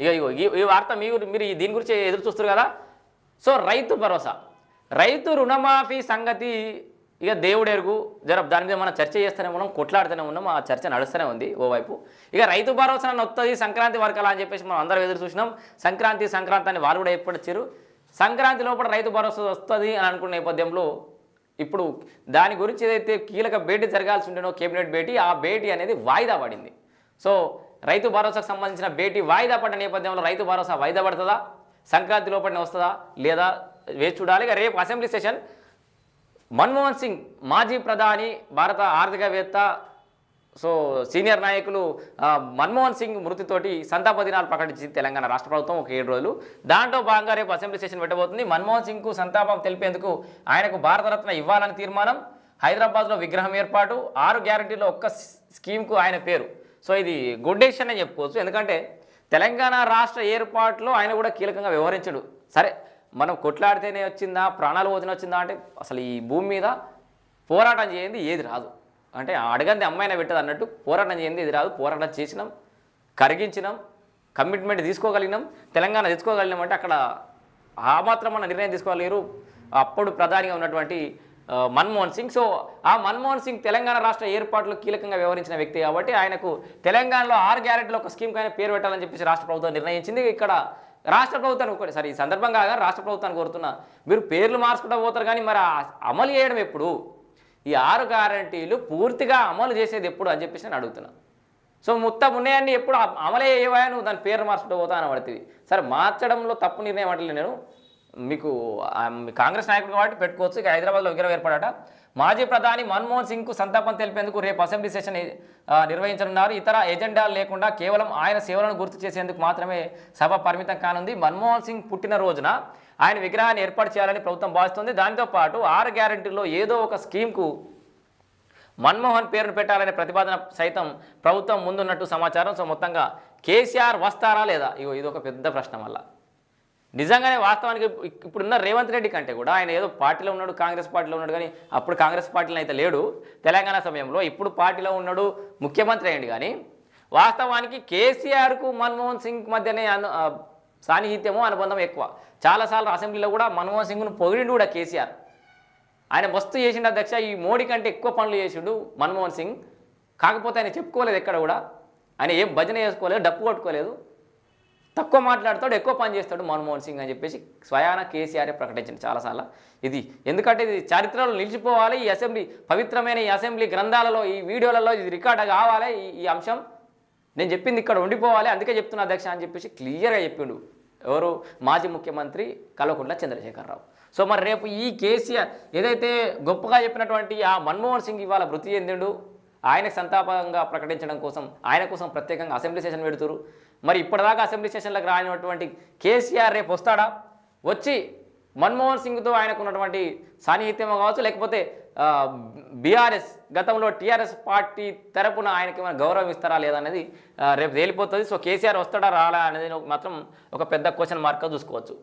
ఇక ఇగో ఈ- ఈ వార్త మీరు మీరు దీని గురించి ఎదురు చూస్తారు కదా? సో రైతు భరోసా. రైతు రుణమాఫీ సంగతి ఇక దేవుడెరుగు జర దాని మీద మనం చర్చ చేస్తూనే ఉన్నాం కొట్లాడుతూనే ఉన్నాం ఆ చర్చ నడుస్తూనే ఉంది ఓవైపు. ఇక రైతు భరోసా అని వస్తుంది సంక్రాంతి వరకు అలా అని చెప్పేసి మనం అందరం ఎదురు చూసినాం. సంక్రాంతి సంక్రాంతి అని వాళ్ళు కూడా ఏర్పడిచ్చారు సంక్రాంతి లోపల రైతు భరోసా వస్తుంది అని అనుకున్న నేపథ్యంలో ఇప్పుడు దాని గురించి ఏదైతే కీలక భేటీ జరగాల్సి ఉండేనో కేబినెట్ భేటీ ఆ భేటీ అనేది వాయిదా పడింది. సో రైతు భరోసాకు సంబంధించిన భేటీ వాయిదా పడ్డ నేపథ్యంలో రైతు భరోసా వాయిదా పడుతుందా? సంక్రాంతి లోపలనే వస్తుందా? లేదా వేచి చూడాలి. రేపు అసెంబ్లీ సెషన్ మన్మోహన్ సింగ్ మాజీ ప్రధాని భారత ఆర్థికవేత్త సో సీనియర్ నాయకులు మన్మోహన్ సింగ్ మృతితోటి సంతాప దినాలు ప్రకటించింది తెలంగాణ రాష్ట్ర ప్రభుత్వం ఒక ఏడు రోజులు. దాంట్లో భాగంగా రేపు అసెంబ్లీ సెషన్ పెట్టబోతుంది. మన్మోహన్ సింగ్కు సంతాపం తెలిపేందుకు ఆయనకు భారతరత్న ఇవ్వాలని తీర్మానం. హైదరాబాద్లో విగ్రహం ఏర్పాటు. ఆరు గ్యారంటీలో ఒక్క స్కీమ్కు ఆయన పేరు. సో ఇది గుడ్ అని చెప్పుకోవచ్చు. ఎందుకంటే తెలంగాణ రాష్ట్ర ఏర్పాటులో ఆయన కూడా కీలకంగా వ్యవహరించడు. సరే మనం కొట్లాడితేనే వచ్చిందా ప్రాణాలు పోతేనే వచ్చిందా అంటే అసలు ఈ భూమి మీద పోరాటం చేయండి ఏది రాదు. అంటే అడగంది అమ్మాయిన పెట్టదు అన్నట్టు పోరాటం చేయండి ఇది రాదు. పోరాటం చేసినాం కరిగించినాం కమిట్మెంట్ తీసుకోగలిగినాం తెలంగాణ తెచ్చుకోగలిగినాం అంటే అక్కడ ఆ మాత్రం మన నిర్ణయం తీసుకోగలిగారు అప్పుడు ప్రధానిగా ఉన్నటువంటి మన్మోహన్ సింగ్. సో ఆ మన్మోహన్ సింగ్ తెలంగాణ రాష్ట్ర ఏర్పాటులో కీలకంగా వ్యవహరించిన వ్యక్తి కాబట్టి ఆయనకు తెలంగాణలో ఆరు గ్యారెంటీలో ఒక స్కీమ్ కానీ పేరు పెట్టాలని చెప్పేసి రాష్ట్ర ప్రభుత్వం నిర్ణయించింది. ఇక్కడ రాష్ట్ర ప్రభుత్వానికి ఒకటి సరే ఈ సందర్భంగా రాష్ట్ర ప్రభుత్వాన్ని కోరుతున్నా. మీరు పేర్లు మార్చుకుంటూ పోతారు కానీ మరి అమలు చేయడం ఎప్పుడు? ఈ ఆరు గ్యారంటీలు పూర్తిగా అమలు చేసేది ఎప్పుడు అని చెప్పేసి నేను అడుగుతున్నా. సో మొత్తం ఉన్నాయన్నీ ఎప్పుడు అమలే అయ్యేవా నువ్వు దాని పేరు మార్చుకుంటూ పోతా అని పడుతుంది సరే మార్చడంలో తప్పు నిర్ణయం అంటలే నేను. మీకు కాంగ్రెస్ నాయకుడు కాబట్టి పెట్టుకోవచ్చు. ఇక హైదరాబాద్లో విగ్రహం ఏర్పడట. మాజీ ప్రధాని మన్మోహన్ సింగ్కు సంతాపం తెలిపేందుకు రేపు అసెంబ్లీ సెషన్ నిర్వహించనున్నారు. ఇతర ఎజెండాలు లేకుండా కేవలం ఆయన సేవలను గుర్తు చేసేందుకు మాత్రమే సభ పరిమితం కానుంది. మన్మోహన్ సింగ్ పుట్టిన రోజున ఆయన విగ్రహాన్ని ఏర్పాటు చేయాలని ప్రభుత్వం భావిస్తుంది. దానితో పాటు ఆరు గ్యారంటీలో ఏదో ఒక స్కీమ్కు మన్మోహన్ పేరును పెట్టాలనే ప్రతిపాదన సైతం ప్రభుత్వం ముందున్నట్టు సమాచారం. సో మొత్తంగా కేసీఆర్ వస్తారా లేదా? ఇగో ఇది ఒక పెద్ద ప్రశ్న మళ్ళీ. నిజంగానే వాస్తవానికి ఇప్పుడున్న రేవంత్ రెడ్డి కంటే కూడా ఆయన ఏదో పార్టీలో ఉన్నాడు కాంగ్రెస్ పార్టీలో ఉన్నాడు కానీ అప్పుడు కాంగ్రెస్ పార్టీలో అయితే లేడు. తెలంగాణ సమయంలో ఇప్పుడు పార్టీలో ఉన్నాడు ముఖ్యమంత్రి అయ్యండి కానీ వాస్తవానికి కేసీఆర్కు మన్మోహన్ సింగ్ మధ్యనే అను సాన్నిహిత్యము అనుబంధం ఎక్కువ. చాలాసార్లు అసెంబ్లీలో కూడా మన్మోహన్ సింగ్ను పొగిడిండు కూడా కేసీఆర్. ఆయన మస్తు చేసిండు అధ్యక్ష ఈ మోడీ కంటే ఎక్కువ పనులు చేసిండు మన్మోహన్ సింగ్. కాకపోతే ఆయన చెప్పుకోలేదు ఎక్కడ కూడా. ఆయన ఏం భజన చేసుకోలేదు డప్పు కొట్టుకోలేదు. తక్కువ మాట్లాడతాడు ఎక్కువ పని చేస్తాడు మన్మోహన్ సింగ్ అని చెప్పేసి స్వయాన కేసీఆర్ ప్రకటించింది చాలాసార్లు. ఇది ఎందుకంటే ఇది చరిత్రలో నిలిచిపోవాలి ఈ అసెంబ్లీ పవిత్రమైన ఈ అసెంబ్లీ గ్రంథాలలో ఈ వీడియోలలో ఇది రికార్డ్ కావాలి ఈ- అంశం నేను చెప్పింది ఇక్కడ ఉండిపోవాలి అందుకే చెప్తున్నా అధ్యక్ష అని చెప్పేసి క్లియర్గా చెప్పిండు ఎవరు? మాజీ ముఖ్యమంత్రి కల్వకుంట్ల చంద్రశేఖరరావు. సో మరి రేపు ఈ కేసీఆర్ ఏదైతే గొప్పగా చెప్పినటువంటి ఆ మన్మోహన్ సింగ్ ఇవాళ మృతి చెందిండు ఆయనకు సంతాపంగా ప్రకటించడం కోసం ఆయన కోసం ప్రత్యేకంగా అసెంబ్లీ సెషన్ పెడుతురు మరి ఇప్పటిదాకా అసెంబ్లీ సెషన్లకు రానినటువంటి కేసీఆర్ రేపు వస్తాడా? వచ్చి మన్మోహన్ సింగ్తో ఆయనకు ఉన్నటువంటి సాన్నిహిత్యం కావచ్చు? లేకపోతే బీఆర్ఎస్ గతంలో టీఆర్ఎస్ పార్టీ తరపున ఆయనకి ఏమైనా గౌరవం ఇస్తారా లేదా అనేది రేపు తేలిపోతుంది. సో కేసీఆర్ వస్తాడా రాలా అనేది మాత్రం ఒక పెద్ద క్వశ్చన్ మార్క్గా చూసుకోవచ్చు.